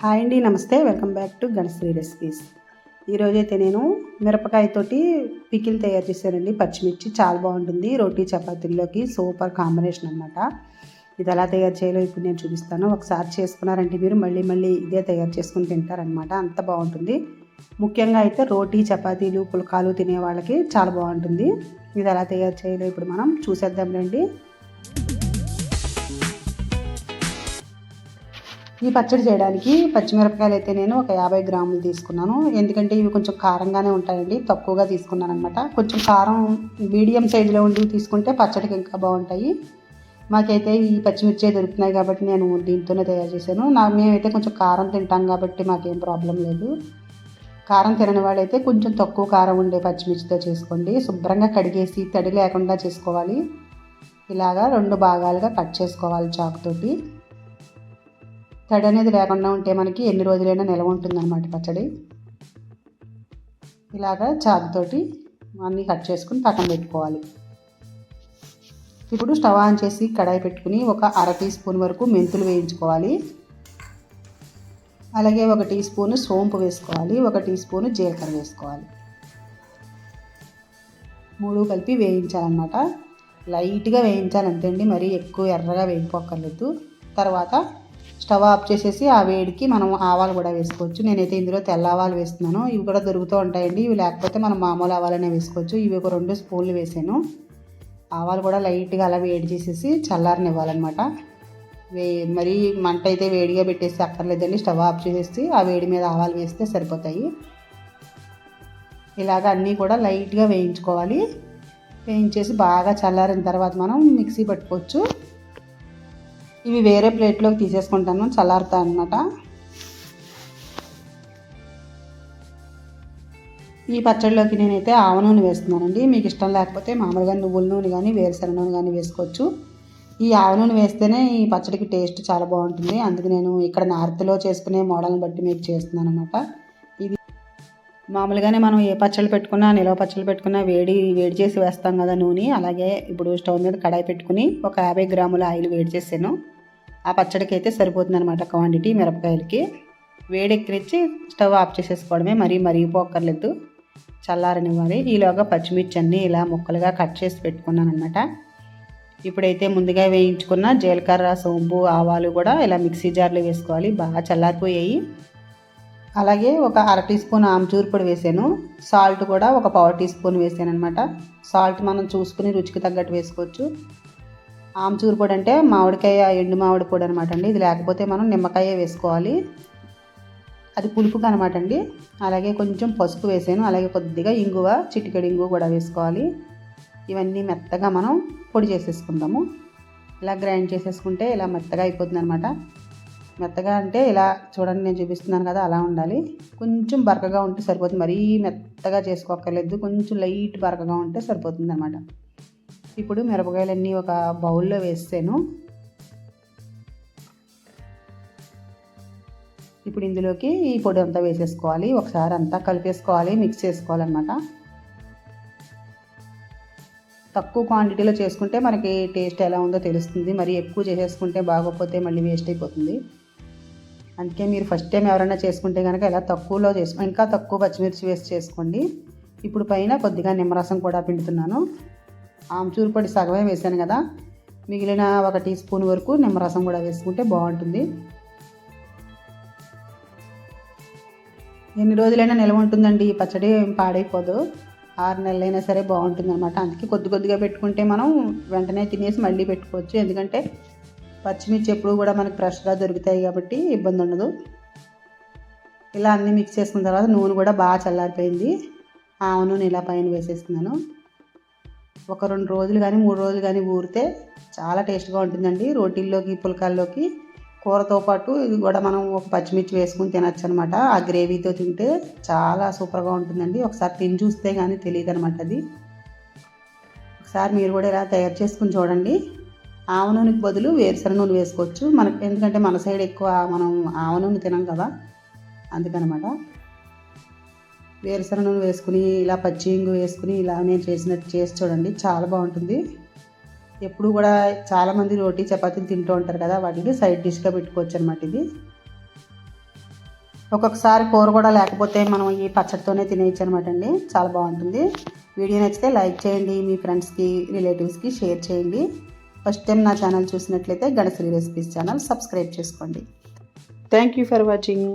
Hi అండి నమస్తే. Welcome back to Ganashri recipes. ఈరోజైతే నేను మిరపకాయతోటి పికిల్ తయారు చేశానండి. పచ్చిమిర్చి చాలా బాగుంటుంది. రోటీ చపాతీల్లోకి సూపర్ కాంబినేషన్ అనమాట ఇది ఎలా తయారు చేయాలో ఇప్పుడు నేను చూపిస్తాను. ఒకసారి చేసుకున్నారంటే మీరు మళ్ళీ మళ్ళీ ఇదే తయారు చేసుకుని తింటారనమాట అంత బాగుంటుంది. ముఖ్యంగా అయితే రోటీ చపాతీలు పుల్కాలు తినే వాళ్ళకి చాలా బాగుంటుంది. ఇది ఎలా తయారు చేయాలో ఇప్పుడు మనం చూసేద్దాం రండి ఈ పచ్చడి చేయడానికి పచ్చిమిరపకాయలు అయితే నేను ఒక యాభై గ్రాములు తీసుకున్నాను. ఎందుకంటే ఇవి కొంచెం కారంగానే ఉంటాయండి. తక్కువగా తీసుకున్నాను అనమాట కొంచెం కారం మీడియం సైజులో ఉండి తీసుకుంటే పచ్చడికి ఇంకా బాగుంటాయి. మాకైతే ఈ పచ్చిమిర్చి దొరుకుతున్నాయి కాబట్టి నేను దీంతోనే తయారు చేశాను. నా మేమైతే కొంచెం కారం తింటాం కాబట్టి మాకేం ప్రాబ్లం లేదు. కారం తినని వాళ్ళైతే కొంచెం తక్కువ కారం ఉండే పచ్చిమిర్చితో చేసుకోండి. శుభ్రంగా కడిగేసి తడి లేకుండా చేసుకోవాలి. ఇలాగా రెండు భాగాలుగా కట్ చేసుకోవాలి చాకుతోటి తడి అనేది లేకుండా ఉంటే మనకి ఎన్ని రోజులైనా నిల్వ ఉంటుందన్నమాట పచ్చడి. ఇలాగా చాకుతోటి అన్నీ కట్ చేసుకుని పక్కన పెట్టుకోవాలి. ఇప్పుడు స్టవ్ ఆన్ చేసి కడాయి పెట్టుకుని ఒక అర టీ స్పూన్ వరకు మెంతులు వేయించుకోవాలి. అలాగే ఒక టీ స్పూన్ సోంపు వేసుకోవాలి ఒక టీ స్పూన్ జీలకర్ర వేసుకోవాలి. మూడు కలిపి వేయించాలన్నమాట. లైట్గా వేయించాలి అండి మరీ ఎక్కువ ఎర్రగా వేయిపోక్కర్లేదు. తర్వాత స్టవ్ ఆఫ్ చేసేసి ఆ వేడికి మనం ఆవాలు కూడా వేసుకోవచ్చు. నేనైతే ఇందులో తెల్ల ఆవాలు వేస్తున్నాను. ఇవి కూడా దొరుకుతూ ఉంటాయండి. ఇవి లేకపోతే మనం మామూలు ఆవాలనే వేసుకోవచ్చు. ఇవి ఒక రెండు స్పూన్లు వేసాను. ఆవాలు కూడా లైట్గా అలా వేడి చేసేసి చల్లారనివ్వాలన్నమాట. వే మరీ మంట అయితే వేడిగా పెట్టేసి అక్కర్లేదండి. స్టవ్ ఆఫ్ చేసేసి ఆ వేడి మీద ఆవాలు వేస్తే సరిపోతాయి. ఇలాగ అన్నీ కూడా లైట్గా వేయించుకోవాలి. వేయించేసి బాగా చల్లారిన తర్వాత మనం మిక్సీ పట్టుకోవచ్చు. ఇవి వేరే ప్లేట్లోకి తీసేసుకుంటాను చల్లారుతా అనమాట ఈ పచ్చడిలోకి నేనైతే ఆవ నూనె వేస్తున్నానండి. మీకు ఇష్టం లేకపోతే మామూలుగా నువ్వుల నూనె కానీ వేరుశెనగ నూనె కానీ వేసుకోవచ్చు. ఈ ఆవ నూనె వేస్తేనే ఈ పచ్చడికి టేస్ట్ చాలా బాగుంటుంది. అందుకు నేను ఇక్కడ నార్త్లో చేసుకునే మోడల్ని బట్టి మీకు చేస్తున్నాను అనమాట మామూలుగానే మనం ఏ పచ్చళ్ళు పెట్టుకున్నా నిలవ పచ్చళ్ళు పెట్టుకున్నా వేడి వేడి చేసి వేస్తాం కదా నూనె. అలాగే ఇప్పుడు స్టవ్ మీద కడాయి పెట్టుకుని ఒక యాభై గ్రాముల ఆయిల్ వేడి చేసాను. ఆ పచ్చడికి అయితే సరిపోతుంది అనమాట క్వాంటిటీ మిరపకాయలకి. వేడెక్కిరిచ్చి స్టవ్ ఆఫ్ చేసేసుకోవడమే మరీ మరిగిపోక్కర్లేదు చల్లారనివ్వాలి. ఈలోగా పచ్చిమిర్చి అన్నీ ఇలా ముక్కలుగా కట్ చేసి పెట్టుకున్నాను అనమాట ఇప్పుడైతే ముందుగా వేయించుకున్న జీలకర్ర సోంపు ఆవాలు కూడా ఇలా మిక్సీ జార్లో వేసుకోవాలి. బాగా చల్లారిపోయాయి. అలాగే ఒక అర టీ స్పూన్ ఆమ్చూర్ పొడి వేసాను. సాల్ట్ కూడా ఒక పావు టీ స్పూన్ వేసాను అనమాట సాల్ట్ మనం చూసుకుని రుచికి తగ్గట్టు వేసుకోవచ్చు. ఆమ్చూర్ పొడి అంటే మామిడికాయ ఎండు మామిడి పొడి అనమాట అండి. ఇది లేకపోతే మనం నిమ్మకాయ వేసుకోవాలి. అది పులుపుగా అనమాట అండి. అలాగే కొంచెం పసుపు వేసాను. అలాగే కొద్దిగా ఇంగువ చిటికెడు ఇంగువ కూడా వేసుకోవాలి. ఇవన్నీ మెత్తగా మనం పొడి చేసేసుకుందాము. ఇలా గ్రైండ్ చేసేసుకుంటే ఇలా మెత్తగా అయిపోతుంది అనమాట మెత్తగా అంటే ఇలా చూడండి నేను చూపిస్తున్నాను కదా అలా ఉండాలి. కొంచెం బరకగా ఉంటే సరిపోతుంది. మరీ మెత్తగా చేసుకోక్కర్లేదు. కొంచెం లైట్ బరకగా ఉంటే సరిపోతుంది అనమాట ఇప్పుడు మిరపకాయలన్నీ ఒక బౌల్లో వేసాను ఇప్పుడు ఇందులోకి ఈ పొడి అంతా వేసేసుకోవాలి. ఒకసారి అంతా కలిపేసుకోవాలి మిక్స్ చేసుకోవాలన్నమాట. తక్కువ క్వాంటిటీలో చేసుకుంటే మనకి టేస్ట్ ఎలా ఉందో తెలుస్తుంది. మరి ఎక్కువ చేసేసుకుంటే బాగోకపోతే మళ్ళీ వేస్ట్ అయిపోతుంది. అందుకే మీరు ఫస్ట్ టైం ఎవరైనా చేసుకుంటే కనుక ఇలా తక్కువలో చేసుకో ఇంకా తక్కువ పచ్చిమిర్చి వేసి చేసుకోండి. ఇప్పుడు పైన కొద్దిగా నిమ్మరసం కూడా పిండుతున్నాను. ఆమ్చూరు పొడి సగమే వేసాను కదా. మిగిలిన ఒక టీ స్పూన్ వరకు నిమ్మరసం కూడా వేసుకుంటే బాగుంటుంది. ఎన్ని రోజులైనా నిల్వ ఉంటుందండి ఈ పచ్చడి ఏం పాడైపోదు. ఆరు నెలలైనా సరే బాగుంటుంది అనమాట అందుకే కొద్ది కొద్దిగా పెట్టుకుంటే మనం వెంటనే తినేసి మళ్ళీ పెట్టుకోవచ్చు. ఎందుకంటే పచ్చిమిర్చి ఎప్పుడు కూడా మనకి ఫ్రెష్గా దొరుకుతాయి కాబట్టి ఇబ్బంది ఉండదు. ఇలా అన్నీ మిక్స్ చేసుకున్న తర్వాత నూనె కూడా బాగా చల్లారిపోయింది. ఆవు నూనె ఇలా పైన వేసేసుకున్నాను. ఒక రెండు రోజులు కానీ మూడు రోజులు కానీ ఊరితే చాలా టేస్ట్గా ఉంటుందండి రోటీల్లోకి పుల్కాల్లోకి. కూరతో పాటు ఇది కూడా మనం ఒక పచ్చిమిర్చి వేసుకుని తినచ్చు అనమాట ఆ గ్రేవీతో తింటే చాలా సూపర్గా ఉంటుందండి. ఒకసారి తిని చూస్తే కానీ తెలియదు అనమాట అది. ఒకసారి మీరు కూడా ఇలా తయారు చేసుకుని చూడండి. ఆవ నూనెకి బదులు వేరుశనగ నూనె వేసుకోవచ్చు. మనకి ఎందుకంటే మన సైడ్ ఎక్కువ మనం ఆవ నూనె తినాం కదా. అందుకనమాట. వేరుశనగ నూనె వేసుకుని ఇలా పచ్చి ఇంగు వేసుకుని ఇలా నేను చేసినట్టు చేసి చూడండి. చాలా బాగుంటుంది. ఎప్పుడు కూడా చాలామంది రోటీ చపాతీలు తింటూ ఉంటారు కదా. వాటికి సైడ్ డిష్గా పెట్టుకోవచ్చు అనమాట ఇది. ఒక్కొక్కసారి కూర కూడా లేకపోతే మనం ఈ పచ్చడితోనే తినేయచ్చు అనమాట అండి. చాలా బాగుంటుంది. వీడియో నచ్చితే లైక్ చేయండి. మీ ఫ్రెండ్స్కి రిలేటివ్స్కి షేర్ చేయండి. ఫస్ట్ టైం నా ఛానల్ చూసినట్లయితే గణశ్రీ రెసిపీస్ ఛానల్ సబ్స్క్రైబ్ చేసుకోండి. Thank you for watching